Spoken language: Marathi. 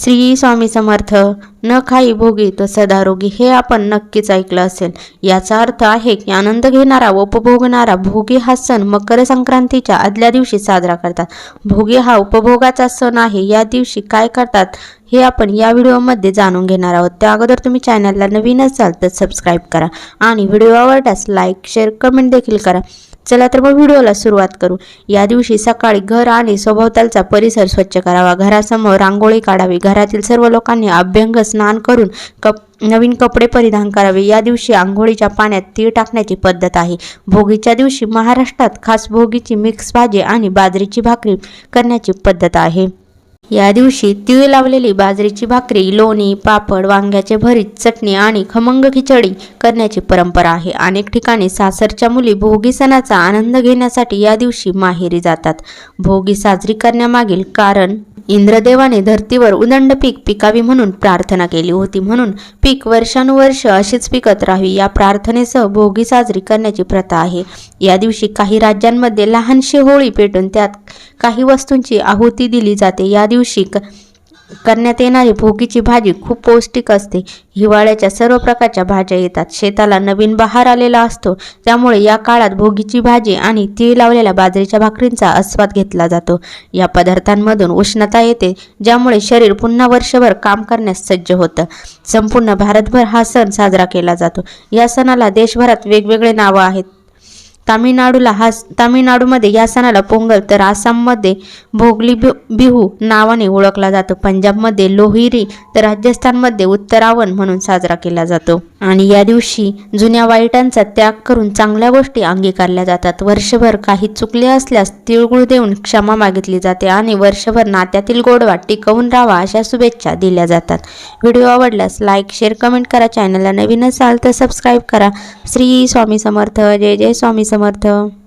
श्री स्वामी समर्थ न खाई भोगी तो सदा रोगी हे आपण नक्कीच ऐकलं असेल. याचा अर्थ आहे की आनंद घेणारा व उपभोगणारा भोगी हा सण मकर संक्रांतीच्या आदल्या दिवशी साजरा करतात. भोगी हा उपभोगाचा सण आहे. या दिवशी काय करतात हे आपण या व्हिडिओमध्ये जाणून घेणार आहोत. त्या अगोदर तुम्ही चॅनलला नवीन असाल तर सबस्क्राईब करा आणि व्हिडिओ आवडल्यास लाईक शेअर कमेंट देखील करा. चला तर मग व्हिडिओला सुरुवात करू. या दिवशी सकाळी घर आणि सभोवतालचा परिसर स्वच्छ करावा. घरासमोर रांगोळी काढावी. घरातील सर्व लोकांनी अभ्यंग स्नान करून कप नवीन कपडे परिधान करावे. या दिवशी आंघोळीच्या पाण्यात तीळ टाकण्याची पद्धत आहे. भोगीच्या दिवशी महाराष्ट्रात खास भोगीची मिक्स भाजी आणि बाजरीची भाकरी करण्याची पद्धत आहे. या दिवशी तिळ लावलेली बाजरीची भाकरी लोणी पापड वांग्याचे भरीत चटणी आणि खमंग खिचडी करण्याची परंपरा आहे. अनेक ठिकाणी सासरच्या मुली भोगी सणाचा आनंद घेण्यासाठी या दिवशी माहेरी जातात. भोगी साजरी करण्यामागील कारण इंद्रदेवाने धर्तीवर उदंड पीक पिकावी म्हणून प्रार्थना केली होती म्हणून पीक वर्षानुवर्ष अशीच पिकत राहावी या प्रार्थनेसह भोगी साजरी करण्याची प्रथा आहे. या दिवशी काही राज्यांमध्ये लहानशी होळी पेटून त्यात काही वस्तूंची आहुती दिली जाते. या दिवशी क करण्यात येणारी भोगीची भाजी खूप पौष्टिक असते. हिवाळ्याच्या सर्व प्रकारच्या भाज्या येतात. शेताला नवीन बहार आलेला असतो. त्यामुळे या काळात भोगीची भाजी आणि तीळ लावलेल्या बाजरीच्या भाकरींचा आस्वाद घेतला जातो. या पदार्थांमधून उष्णता येते ज्यामुळे शरीर पुन्हा वर्षभर काम करण्यास सज्ज होतं. संपूर्ण भारतभर हा सण साजरा केला जातो. या सणाला देशभरात वेगवेगळे नावं आहेत. तामिळनाडूला हा तामिळनाडूमध्ये या सणाला पोंगल तर आसाममध्ये भोगली बि- बिहू नावाने ओळखला जातो. पंजाबमध्ये लोहिरी तर राजस्थानमध्ये उत्तरावण म्हणून साजरा केला जातो. आणि या दिवशी जुन्या वाईटांचा त्याग करून चांगल्या गोष्टी अंगीकारल्या जातात. वर्षभर काही चुकले असल्यास तिळगुळ देऊन क्षमा मागितली जाते आणि वर्षभर नात्यातील गोडवा टिकवून राहावा अशा शुभेच्छा दिल्या जातात. व्हिडिओ आवडल्यास लाईक शेअर कमेंट करा. चॅनलला नवीन असाल तर सबस्क्राईब करा. श्री स्वामी समर्थ. जय जय स्वामी समर्थ.